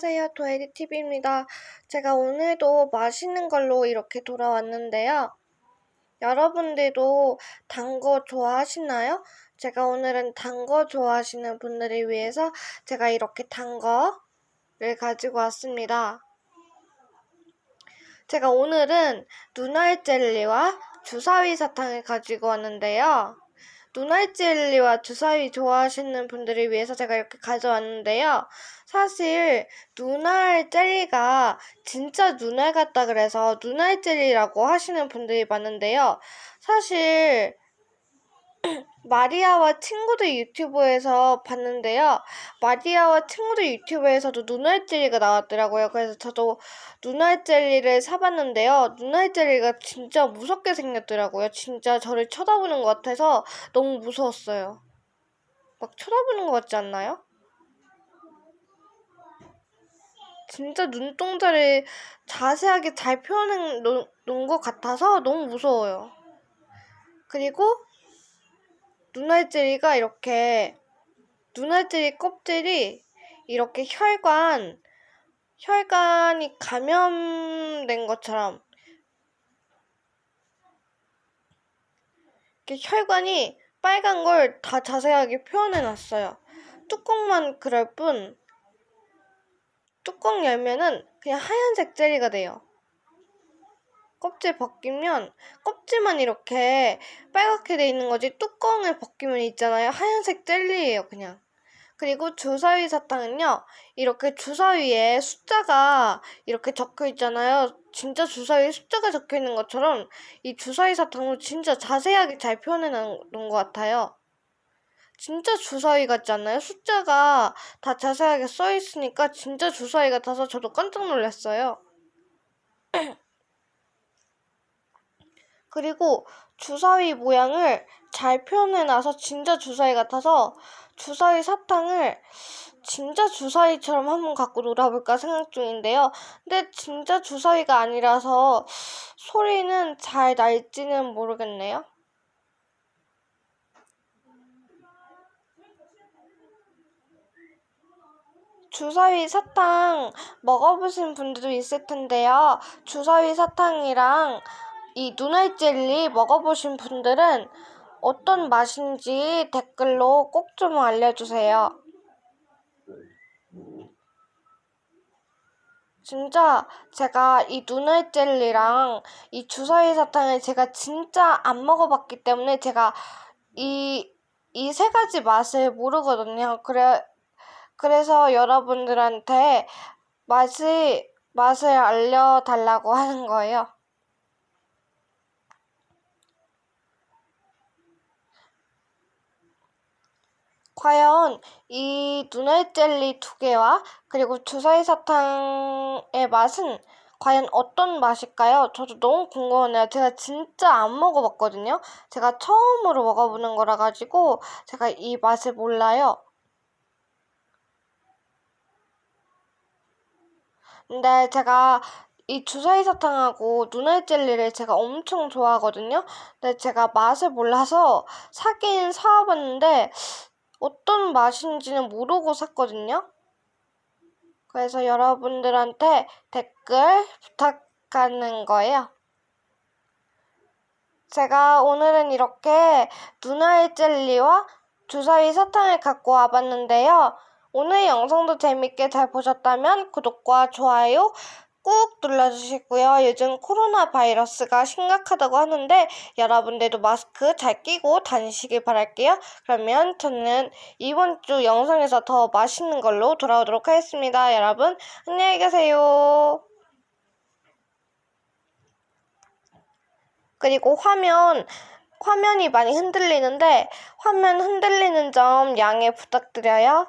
안녕하세요. 도에디TV입니다. 제가 오늘도 맛있는 걸로 이렇게 돌아왔는데요. 여러분들도 단 거 좋아하시나요? 제가 오늘은 단 거 좋아하시는 분들을 위해서 제가 이렇게 단 거를 가지고 왔습니다. 제가 오늘은 눈알 젤리와 주사위 사탕을 가지고 왔는데요. 눈알 젤리와 주사위 좋아하시는 분들을 위해서 제가 이렇게 가져왔는데요. 사실 눈알 젤리가 진짜 눈알 같다 그래서 눈알 젤리라고 하시는 분들이 많은데요. 사실 마리아와 친구들 유튜브에서 봤는데요. 마리아와 친구들 유튜브에서도 눈알 젤리가 나왔더라고요. 그래서 저도 눈알 젤리를 사봤는데요. 눈알 젤리가 진짜 무섭게 생겼더라고요. 진짜 저를 쳐다보는 것 같아서 너무 무서웠어요. 막 쳐다보는 것 같지 않나요? 진짜 눈동자를 자세하게 잘 표현해 놓은 것 같아서 너무 무서워요. 그리고 눈알젤리가 이렇게 눈알젤리 껍질이 이렇게 혈관 혈관이 감염된 것처럼 이렇게 혈관이 빨간 걸 다 자세하게 표현해 놨어요. 뚜껑만 그럴 뿐 뚜껑 열면은 그냥 하얀색 젤리가 돼요. 껍질 벗기면 껍질만 이렇게 빨갛게 돼 있는 거지 뚜껑을 벗기면 있잖아요. 하얀색 젤리예요, 그냥. 그리고 주사위 사탕은요, 이렇게 주사위에 숫자가 이렇게 적혀 있잖아요. 진짜 주사위에 숫자가 적혀 있는 것처럼 이 주사위 사탕은 진짜 자세하게 잘 표현해 놓은 것 같아요. 진짜 주사위 같지 않나요? 숫자가 다 자세하게 써 있으니까 진짜 주사위 같아서 저도 깜짝 놀랐어요. 그리고 주사위 모양을 잘 표현해 놔서 진짜 주사위 같아서 주사위 사탕을 진짜 주사위처럼 한번 갖고 놀아볼까 생각 중인데요. 근데 진짜 주사위가 아니라서 소리는 잘 날지는 모르겠네요. 주사위 사탕 먹어보신 분들도 있을 텐데요. 주사위 사탕이랑 이 눈알 젤리 먹어보신 분들은 어떤 맛인지 댓글로 꼭 좀 알려주세요. 진짜 제가 이 눈알 젤리랑 이 주사위 사탕을 제가 진짜 안 먹어봤기 때문에 제가 이, 이 세 가지 맛을 모르거든요. 그래, 그래서 여러분들한테 맛이, 맛을 알려달라고 하는 거예요. 과연 이 눈알 젤리 두 개와 그리고 주사위 사탕의 맛은 과연 어떤 맛일까요? 저도 너무 궁금하네요. 제가 진짜 안 먹어봤거든요. 제가 처음으로 먹어보는 거라 가지고 제가 이 맛을 몰라요. 근데 제가 이 주사위 사탕하고 눈알 젤리를 제가 엄청 좋아하거든요. 근데 제가 맛을 몰라서 사긴 사와봤는데 어떤 맛인지는 모르고 샀거든요. 그래서 여러분들한테 댓글 부탁하는 거예요. 제가 오늘은 이렇게 눈알 젤리와 주사위 사탕을 갖고 와봤는데요. 오늘 영상도 재밌게 잘 보셨다면 구독과 좋아요 꾹 눌러주시고요. 요즘 코로나 바이러스가 심각하다고 하는데 여러분들도 마스크 잘 끼고 다니시길 바랄게요. 그러면 저는 이번 주 영상에서 더 맛있는 걸로 돌아오도록 하겠습니다. 여러분 안녕히 계세요. 그리고 화면 화면이 많이 흔들리는데 화면 흔들리는 점 양해 부탁드려요.